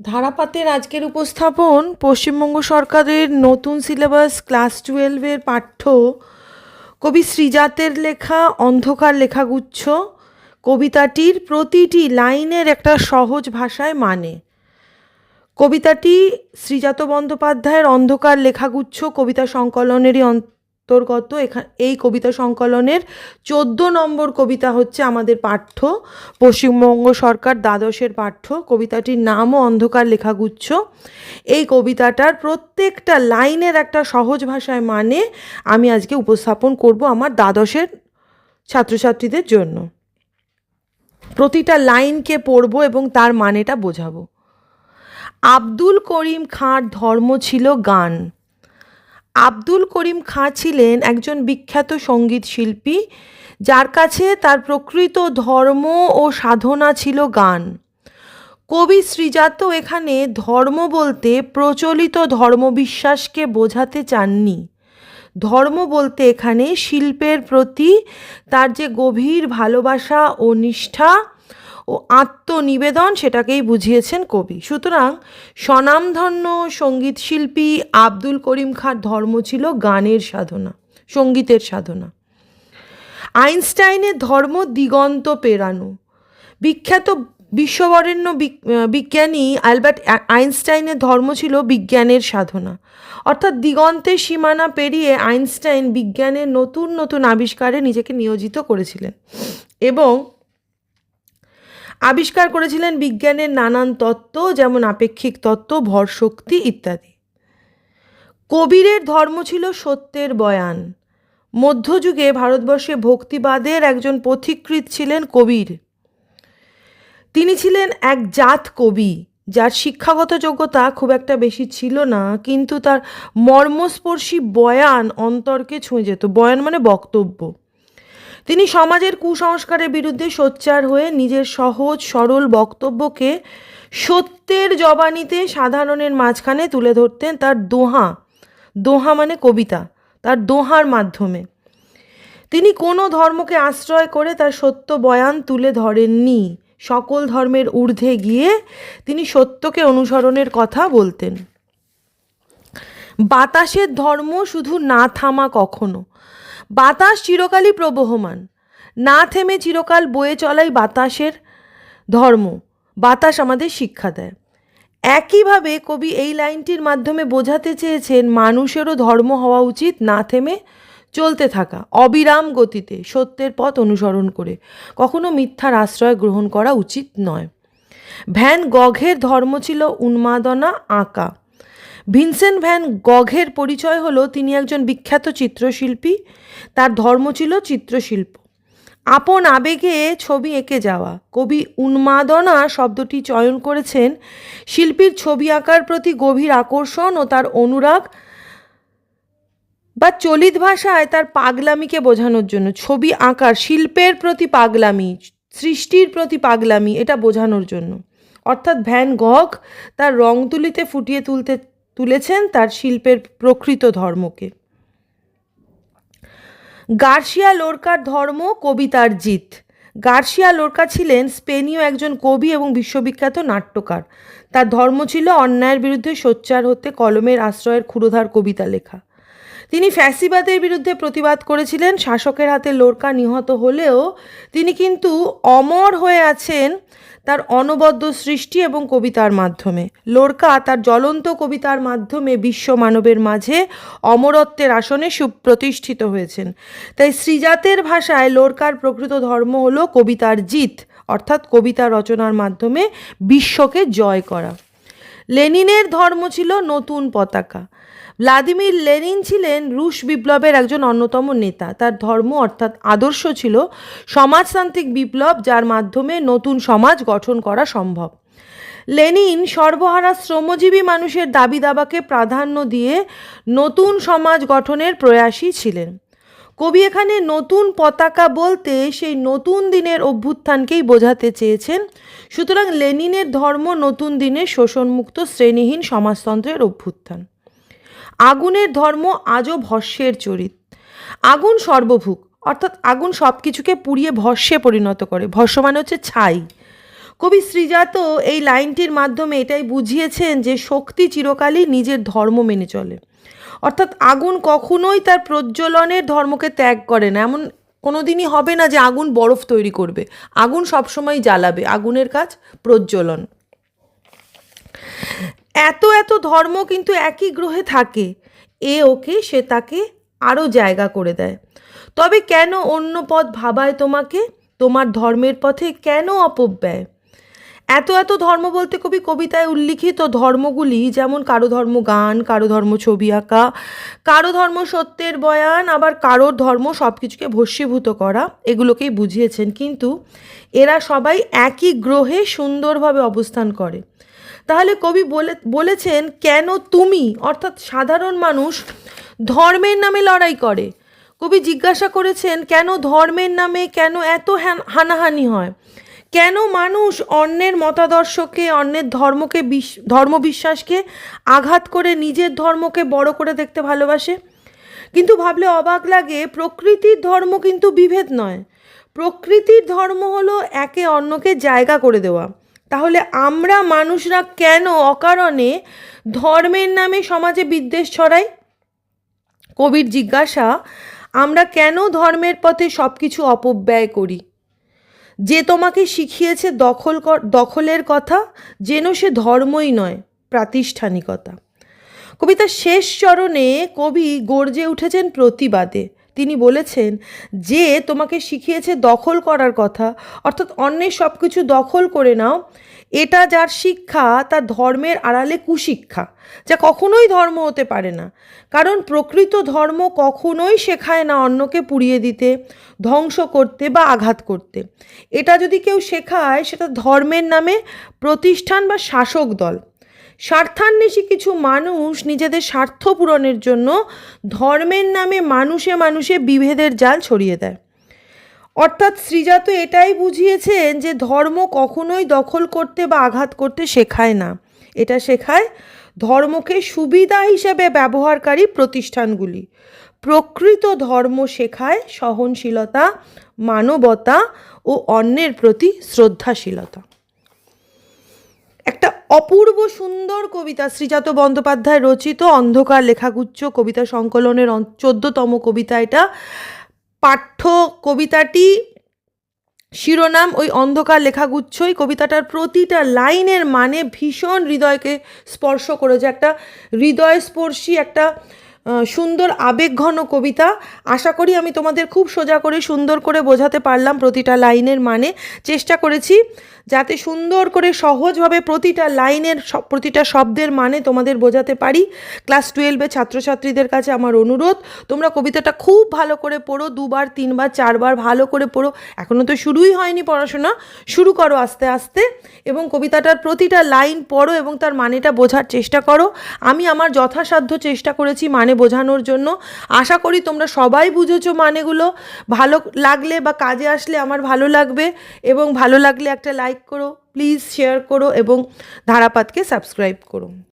ধারাপাতের আজকের উপস্থাপন পশ্চিমবঙ্গ সরকারের নতুন সিলেবাস ক্লাস টুয়েলভের পাঠ্য। কবি শ্রীজাতের লেখা, অন্ধকার লেখাগুচ্ছ। কবিতাটির প্রতিটি লাইনের একটা সহজ ভাষায় মানে। কবিতাটি শ্রীজাত বন্দ্যোপাধ্যায়ের অন্ধকার লেখাগুচ্ছ, কবিতা সংকলনেরই অন্তর্গত এখা, এই কবিতা সংকলনের চোদ্দ নম্বর কবিতা হচ্ছে আমাদের পাঠ্য, পশ্চিমবঙ্গ সরকার দ্বাদশের পাঠ্য। কবিতাটির নামও অন্ধকার লেখাগুচ্ছ। এই কবিতাটার প্রত্যেকটা লাইনের একটা সহজ ভাষায় মানে আমি আজকে উপস্থাপন করব আমার দ্বাদশের ছাত্রছাত্রীদের জন্য। প্রতিটা লাইনকে পড়ব এবং তার মানেটা বোঝাবো। আব্দুল করিম খাঁর ধর্ম ছিল গান। আব্দুল করিম খাঁ ছিলেন একজন বিখ্যাত সংগীত শিল্পী, যার কাছে তার প্রকৃত ধর্ম ও সাধনা ছিল গান। কবি শ্রীজাত এখানে ধর্ম বলতে প্রচলিত ধর্মবিশ্বাসকে বোঝাতে চাননি। ধর্ম বলতে এখানে শিল্পের প্রতি তার যে গভীর ভালোবাসা ও নিষ্ঠা ও আত্মনিবেদন সেটাকেই বুঝিয়েছেন কবি। সুতরাং স্বনামধন্য সংগীত শিল্পী আব্দুল করিম খাঁর ধর্ম ছিল গানের সাধনা, সঙ্গীতের সাধনা। আইনস্টাইনের ধর্ম দিগন্ত পেরানো। বিখ্যাত বিশ্ববরেণ্য বিজ্ঞানী অ্যালবার্ট আইনস্টাইনের ধর্ম ছিল বিজ্ঞানের সাধনা। অর্থাৎ দিগন্তের সীমানা পেরিয়ে আইনস্টাইন বিজ্ঞানের নতুন নতুন আবিষ্কারে নিজেকে নিয়োজিত করেছিলেন। এবং আবিষ্কার করেছিলেন বিজ্ঞানের নানান তত্ত্ব, যেমন আপেক্ষিক তত্ত্ব ভরশক্তি ইত্যাদি। কবিরের ধর্ম ছিল সত্যের বয়ান। মধ্যযুগে ভারতবর্ষে ভক্তিবাদের একজন পথিকৃৎ ছিলেন কবির। তিনি ছিলেন এক জাত কবি, যার শিক্ষাগত যোগ্যতা খুব একটা বেশি ছিল না, কিন্তু তার মর্মস্পর্শী বয়ান অন্তরকে ছুঁয়ে যেত। বয়ান মানে বক্তব্য। তিনি সমাজের কুসংস্কারের বিরুদ্ধে সোচ্চার হয়ে নিজের সহজ, সরল বক্তব্যকে সত্যের জবানিতে সাধারণের মাঝখানে তুলে ধরতেন তার দোহা। দোহা মানে কবিতা, তার দোহার মাধ্যমে। তিনি কোনো ধর্মকে আশ্রয় করে তার সত্য বয়ান তুলে ধরেননি। সকল ধর্মের ঊর্ধ্বে গিয়ে তিনি সত্যকে অনুসরণের কথা বলতেন। বাতাসের ধর্ম শুধু না থামা কখনো। বাতাস চিরকালই প্রবহমান। না থেমে চিরকাল বয়ে চলাই বাতাসের ধর্ম। বাতাস আমাদের শিক্ষা দেয়। একইভাবে কবি এই লাইনটির মাধ্যমে বোঝাতে চেয়েছেন, মানুষেরও ধর্ম হওয়া উচিত না থেমে চলতে থাকা, অবিরাম গতিতে, সত্যের পথ অনুসরণ করে। কখনো মিথ্যার আশ্রয় গ্রহণ করা উচিত নয়। ভ্যান গঘের ধর্ম ছিল উন্মাদনা, আঁকা। ভিনসেন্ট ভ্যান গঘের পরিচয় হলো তিনি একজন বিখ্যাত চিত্রশিল্পী। তার ধর্ম ছিল চিত্রশিল্প। আপন আবেগে ছবি এঁকে যাওয়া। কবি উন্মাদনা শব্দটি চয়ন করেছেন। শিল্পীর ছবি আঁকার প্রতি গভীর আকর্ষণ ও তার অনুরাগ বা চলিত ভাষায় তার পাগলামিকে বোঝানোর জন্য। ছবি আঁকার শিল্পের প্রতি পাগলামি, সৃষ্টির প্রতি পাগলামি এটা বোঝানোর জন্য। অর্থাৎ ভ্যান গগ তার রং তুলিতে ফুটিয়ে তুলতে তুলেছেন তার শিল্পের প্রকৃত ধর্মকে। গার্সিয়া লোরকার ধর্ম, কবিতার জিত। গার্সিয়া লোরকা ছিলেন স্পেনীয় একজন কবি এবং বিশ্ববিখ্যাত নাট্যকার। তার ধর্ম ছিল অন্যায়ের বিরুদ্ধে সোচ্চার হতে কলমের আশ্রয়ের ক্ষুরোধার কবিতা লেখা। তিনি ফ্যাসিবাদের বিরুদ্ধে প্রতিবাদ করেছিলেন, শাসকের হাতে লোরকা নিহত হলেও তিনি কিন্তু অমর হয়ে আছেন তার অনবদ্য সৃষ্টি এবং কবিতার মাধ্যমে। লোরকা তার জ্বলন্ত কবিতার মাধ্যমে বিশ্ব মানবের মাঝে অমরত্বের আসনে সুপ্রতিষ্ঠিত হয়েছেন। তাই শ্রীজাতের ভাষায় লোরকার প্রকৃত ধর্ম হলো কবিতার জিত, অর্থাৎ কবিতা রচনার মাধ্যমে বিশ্বকে জয় করা। লেনিনের ধর্ম ছিল নতুন পতাকা। ভ্লাদিমির লেনিন ছিলেন রুশ বিপ্লবের একজন অন্যতম নেতা। তার ধর্ম অর্থাৎ আদর্শ ছিল সমাজতান্ত্রিক বিপ্লব, যার মাধ্যমে নতুন সমাজ গঠন করা সম্ভব। লেনিন সর্বহারা শ্রমজীবী মানুষের দাবি দাবাকে প্রাধান্য দিয়ে নতুন সমাজ গঠনের প্রয়াসী ছিলেন। কবি এখানে নতুন পতাকা বলতে সেই নতুন দিনের অভ্যুত্থানকেই বোঝাতে চেয়েছেন। সুতরাং লেনিনের ধর্ম নতুন দিনের শোষণমুক্ত শ্রেণীহীন সমাজতন্ত্রের অভ্যুত্থান। আগুনের ধর্ম আজও ভস্যের চরিত। আগুন সর্বভুক, অর্থাৎ আগুন সব কিছুকে পুড়িয়ে ভস্যে পরিণত করে। ভস্য মানে হচ্ছে ছাই। কবি শ্রীজাত এই লাইনটির মাধ্যমে এটাই বুঝিয়েছেন যে শক্তি চিরকালই নিজের ধর্ম মেনে চলে। অর্থাৎ আগুন কখনোই তার প্রজ্বলনের ধর্মকে ত্যাগ করে না। এমন কোনো দিনই হবে না যে আগুন বরফ তৈরি করবে। আগুন সবসময় জ্বালাবে। আগুনের কাজ প্রজ্বলন। এত এত ধর্ম কিন্তু একই গ্রহে থাকে। এ ওকে, সে তাকে আরও জায়গা করে দেয়। তবে কেন অন্য পথ ভাবায় তোমাকে? তোমার ধর্মের পথে কেন অপব্যয় এত এত ধর্ম বলতে কবি কবিতায় উল্লিখিত ধর্মগুলি যেমন কারও ধর্ম গান, কারও ধর্ম ছবি আঁকা, কারও ধর্ম সত্যের বয়ান, আবার কারোর ধর্ম সব কিছুকে ভস্মীভূত করা, এগুলোকেই বুঝিয়েছেন। কিন্তু এরা সবাই একই গ্রহে সুন্দরভাবে অবস্থান করে। তাহলে কবি বলে, বলেছেন, কেন তুমি? অর্থাৎ সাধারণ মানুষ ধর্মের নামে লড়াই করে। কবি জিজ্ঞাসা করেছেন, কেন ধর্মের নামে কেন এত হান- হানাহানি হয়? কেন মানুষ অন্যের মতাদর্শকে, অন্যের ধর্মকে বিশ, ধর্মবিশ্বাসকে আঘাত করে নিজের ধর্মকে বড় করে দেখতে ভালোবাসে? কিন্তু ভাবলে অবাক লাগে, প্রকৃতির ধর্ম কিন্তু বিভেদ নয়। প্রকৃতির ধর্ম হলো একে অন্যকে জায়গা করে দেওয়া। তাহলে আমরা মানুষরা কেন অকারণে ধর্মের নামে সমাজে বিদ্বেষ ছড়াই? কবির জিজ্ঞাসা, আমরা কেন ধর্মের পথে সব কিছু অপব্যয় করি? যে তোমাকে শিখিয়েছে দখল দখলের কথা, যেন সে ধর্মই নয়, প্রাতিষ্ঠানিকতা। কবিতার শেষ চরণে কবি গর্জে উঠেছেন প্রতিবাদে। তিনি বলেছেন যে তোমাকে শিখিয়েছে দখল করার কথা, অর্থাৎ অন্যের সব কিছু দখল করে নাও। এটা যার শিক্ষা তা ধর্মের আড়ালে কুশিক্ষা, যা কখনোই ধর্ম হতে পারে না। কারণ প্রকৃত ধর্ম কখনোই শেখায় না অন্যকে পুড়িয়ে দিতে, ধ্বংস করতে বা আঘাত করতে। এটা যদি কেউ শেখায়, সেটা ধর্মের নামে প্রতিষ্ঠান বা শাসক দল। স্বার্থান্বেষী কিছু মানুষ নিজেদের স্বার্থ পূরণের জন্য ধর্মের নামে মানুষে মানুষে বিভেদের জাল ছড়িয়ে দেয়। অর্থাৎ শ্রীজাত এটাই বুঝিয়েছেন যে ধর্ম কখনোই দখল করতে বা আঘাত করতে শেখায় না। এটা শেখায় ধর্মকে সুবিধা হিসেবে ব্যবহারকারী প্রতিষ্ঠানগুলি। প্রকৃত ধর্ম শেখায় সহনশীলতা, মানবতা ও অন্যের প্রতি শ্রদ্ধাশীলতা। অপূর্ব সুন্দর কবিতা শ্রীজাত বন্দ্যোপাধ্যায় রচিত অন্ধকার লেখাগুচ্ছ কবিতা সংকলনের চোদ্দতম কবিতা এটা। পাঠ্য কবিতাটি শিরোনাম ওই অন্ধকার লেখাগুচ্ছই। কবিতাটার প্রতিটা লাইনের মানে ভীষণ হৃদয়কে স্পর্শ করেছে। একটা হৃদয়স্পর্শী, একটা সুন্দর, আবেগঘন কবিতা। আশা করি আমি তোমাদের খুব সোজা করে, সুন্দর করে বোঝাতে পারলাম প্রতিটা লাইনের মানে। চেষ্টা করেছি। যাতে সুন্দর করে সহজভাবে প্রতিটা লাইনের প্রতিটা শব্দের মানে তোমাদের বোঝাতে পারি। ক্লাস টুয়েলভে ছাত্রছাত্রীদের কাছে আমার অনুরোধ, তোমরা কবিতাটা খুব ভালো করে পড়ো, দুবার, তিনবার, চারবার ভালো করে পড়ো। এখনও তো শুরুই হয়নি পড়াশোনা, শুরু করো আস্তে আস্তে এবং কবিতাটার প্রতিটা লাইন পড়ো এবং তার মানেটা বোঝার চেষ্টা করো। আমি আমার যথাসাধ্য চেষ্টা করেছি মানে বোঝানোর জন্য। আশা করি তোমরা সবাই বুঝেছ মানেগুলো। ভালো লাগলে বা কাজে আসলে আমার ভালো লাগবে এবং ভালো লাগলে একটা লাইক করো প্লিজ শেয়ার করো এবং ধারাপাতকে সাবস্ক্রাইব করো।